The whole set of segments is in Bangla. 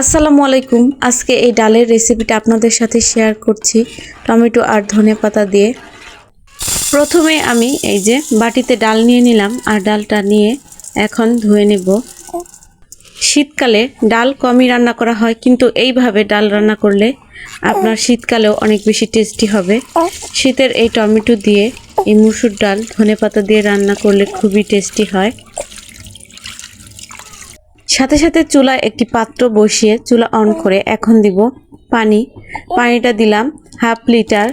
আসসালামু আলাইকুম। আজকে এই ডালের রেসিপিটা আপনাদের সাথে শেয়ার করছি টমেটো আর ধনে পাতা দিয়ে। প্রথমে আমি এই যে বাটিতে ডাল নিয়ে নিলাম আর ডালটা নিয়ে এখন ধুয়ে নেব। শীতকালে ডাল কমই রান্না করা হয়, কিন্তু এইভাবে ডাল রান্না করলে আপনার শীতকালেও অনেক বেশি টেস্টি হবে। শীতের এই টমেটো দিয়ে এই মুসুর ডাল, ধনে পাতা দিয়ে রান্না করলে খুবই টেস্টি হয়। সাথে সাথে চুলায় একটি পাত্র বসিয়ে চুলা অন করে এখন দিব পানি। পানিটা দিলাম হাফ লিটার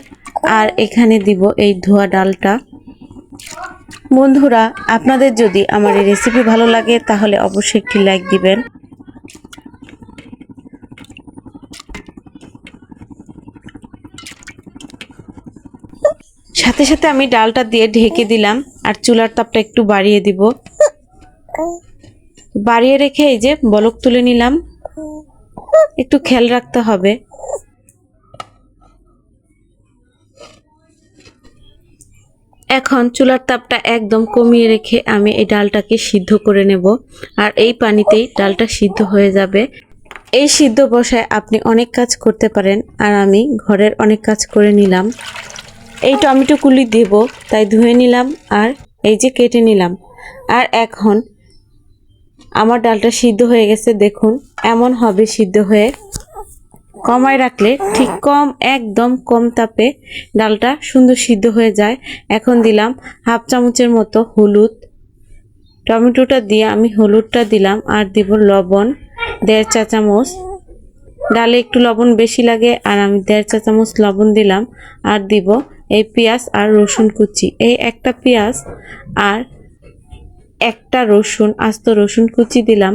আর এখানে দিব এই ধোয়া ডালটা। বন্ধুরা, আপনাদের যদি আমার এই রেসিপি ভালো লাগে, তাহলে অবশ্যই একটি লাইক দিবেন। সাথে সাথে আমি ডালটা দিয়ে ঢেকে দিলাম আর চুলার তাপটা একটু বাড়িয়ে দিব। বাড়িয়ে রেখে এই যে বলক তুলে নিলাম। একটু খেয়াল রাখতে হবে। এখন চুলার তাপটা একদম কমিয়ে রেখে আমি এই ডালটাকে সিদ্ধ করে নেব। আর এই পানিতেই ডালটা সিদ্ধ হয়ে যাবে। এই সিদ্ধ বসায় আপনি অনেক কাজ করতে পারেন আর আমি ঘরের অনেক কাজ করে নিলাম। এই টমেটো কুলি দেব, তাই ধুয়ে নিলাম আর এই যে কেটে নিলাম। আর এখন আমার ডালটা সিদ্ধ হয়ে গেছে, দেখুন, এমন হবে সিদ্ধ হয়ে। কমায় রাখলে ঠিক কম, একদম কম তাপে ডালটা সুন্দর সিদ্ধ হয়ে যায়। এখন দিলাম হাফ চামচের মতো হলুদ। টমেটোটা দিয়ে আমি হলুদটা দিলাম আর দিব লবণ, দেড় চা চামচ। ডালে একটু লবণ বেশি লাগে আর আমি দেড় চা চামচ লবণ দিলাম আর দিব এই পেঁয়াজ আর রসুন কুচি। এই একটা পেঁয়াজ আর একটা রসুন, আস্ত রসুন কুচি দিলাম।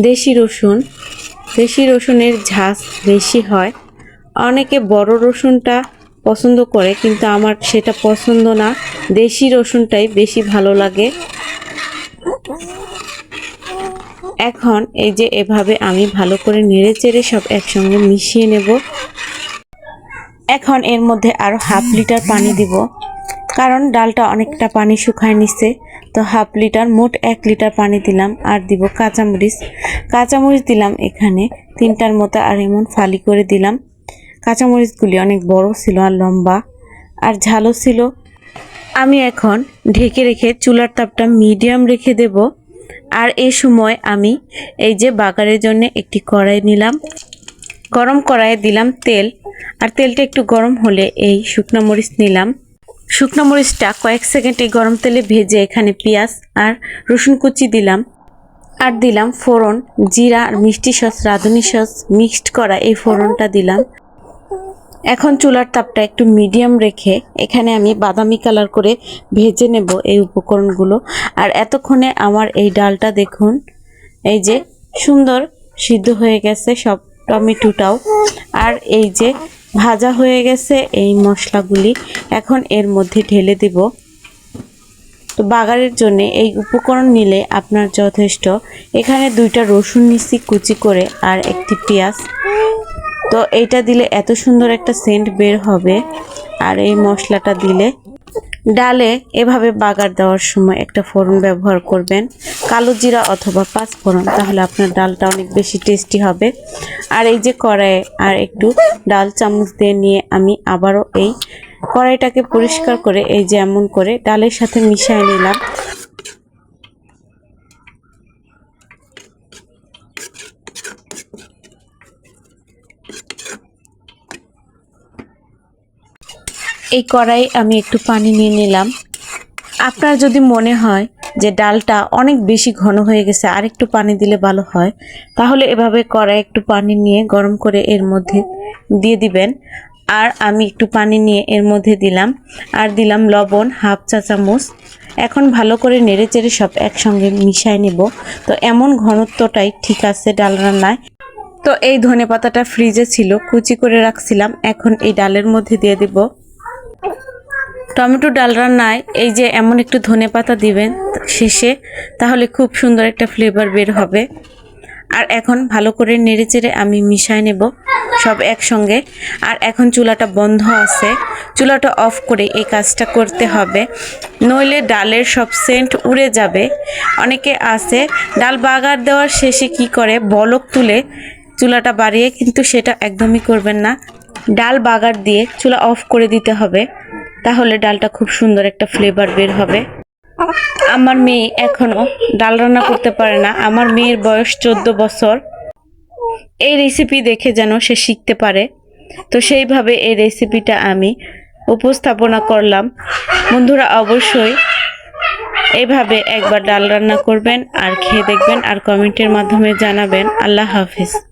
দেশি রসুন, দেশি রসুনের ঝাঁজ বেশি হয়। অনেকে বড় রসুনটা পছন্দ করে, কিন্তু আমার সেটা পছন্দ না। দেশি রসুনটাই বেশি ভালো লাগে। এখন এই যে এভাবে আমি ভালো করে নেড়ে চেড়ে সব একসঙ্গে মিশিয়ে নেব। এখন এর মধ্যে আরও হাফ লিটার পানি দিব। কারণ ডালটা অনেকটা পানি শুকায় নিচ্ছে তো হাফ লিটার, মোট এক লিটার পানি দিলাম আর দিব কাঁচামরিচ। কাঁচামরিচ দিলাম এখানে তিনটার মতো আর এমন ফালি করে দিলাম। কাঁচামরিচগুলি অনেক বড় ছিল আর লম্বা আর ঝালও ছিল। আমি এখন ঢেকে রেখে চুলার তাপটা মিডিয়াম রেখে দেব। আর এই সময় আমি এই যে বাগারের জন্য একটি কড়াই নিলাম। গরম কড়াইয়ে দিলাম তেল। আর তেলটা একটু গরম হলে এই শুকনো মরিচ নিলাম। শুকনো মরিচটা কয়েক সেকেন্ড এই গরম তেলে ভেজে এখানে পেঁয়াজ আর রসুন কুচি দিলাম। আর দিলাম ফোড়ন, জিরা আর মিষ্টি সস, রাঁধুনি সস মিক্সড করা এই ফোড়নটা দিলাম। এখন চুলার তাপটা একটু মিডিয়াম রেখে এখানে আমি বাদামি কালার করে ভেজে নেব এই উপকরণগুলো। আর এতক্ষণে আমার এই ডালটা দেখুন, এই যে সুন্দর সিদ্ধ হয়ে গেছে সব টমেটোটাও। আর এই যে ভাজা হয়ে গেছে এই মশলাগুলি। এখন এর মধ্যে ঢেলে দেব। তো বাগারের জন্য এই উপকরণ নিলে আপনার যথেষ্ট। এখানে দুইটা রসুন নিচ্ছি কুচি করে আর একটি পেঁয়াজ। তো এইটা দিলে এত সুন্দর একটা সেন্ট বের হবে। আর এই মশলাটা দিলে ডালে এভাবে বাগার দেওয়ার সময় একটা ফোড়ন ব্যবহার করবেন, কালো জিরা অথবা পাঁচ ফোড়ন, তাহলে আপনার ডালটা অনেক বেশি টেস্টি হবে। আর এই যে কড়াইয়ে আর একটু ডাল চামচ দিয়ে নিয়ে আমি আবারও এই কড়াইটাকে পরিষ্কার করে, এই যে এমন করে ডালের সাথে মিশিয়ে নিলাম। এই কড়াই আমি একটু পানি নিয়ে নিলাম। আপনার যদি মনে হয় যে ডালটা অনেক বেশি ঘন হয়ে গেছে আর একটু পানি দিলে ভালো হয়, তাহলে এভাবে কড়াই একটু পানি নিয়ে গরম করে এর মধ্যে দিয়ে দিবেন। আর আমি একটু পানি নিয়ে এর মধ্যে দিলাম। আর দিলাম লবণ হাফ চা চামচ। এখন ভালো করে নেড়ে চেড়ে সব একসঙ্গে মিশাই নেব। তো এমন ঘনত্বটাই ঠিক আছে ডাল রান্নায়। তো এই ধনে পাতাটা ফ্রিজে ছিল, কুচি করে রাখছিলাম। এখন এই ডালের মধ্যে দিয়ে দিব। টমেটো ডাল রান্নায় এই যে এমন একটু ধনে পাতা দিবেন শেষে, তাহলে খুব সুন্দর একটা ফ্লেভার বের হবে। আর এখন ভালো করে নেড়েচেড়ে আমি মিশায় নেব সব একসঙ্গে। আর এখন চুলাটা বন্ধ আছে। চুলাটা অফ করে এই কাজটা করতে হবে। নইলে ডালের সব সেন্ট উড়ে যাবে। অনেকে আছে, ডাল বাগার দেওয়ার শেষে কি করে? বলক তুলে চুলাটা বাড়িয়ে কিন্তু সেটা একদমই করবেন না। ডাল বাগার দিয়ে চুলা অফ করে দিতে হবে। তাহলে ডালটা খুব সুন্দর একটা ফ্লেভার বের হবে। আমার মেয়ে এখনও ডাল রান্না করতে পারে না। আমার মেয়ের বয়স চোদ্দ বছর। এই রেসিপি দেখে যেন সে শিখতে পারে। তো সেইভাবে এই রেসিপিটা আমি উপস্থাপনা করলাম। বন্ধুরা, অবশ্যই এইভাবে একবার ডাল রান্না করবেন আর খেয়ে দেখবেন আর কমেন্টের মাধ্যমে জানাবেন। আল্লাহ হাফিজ।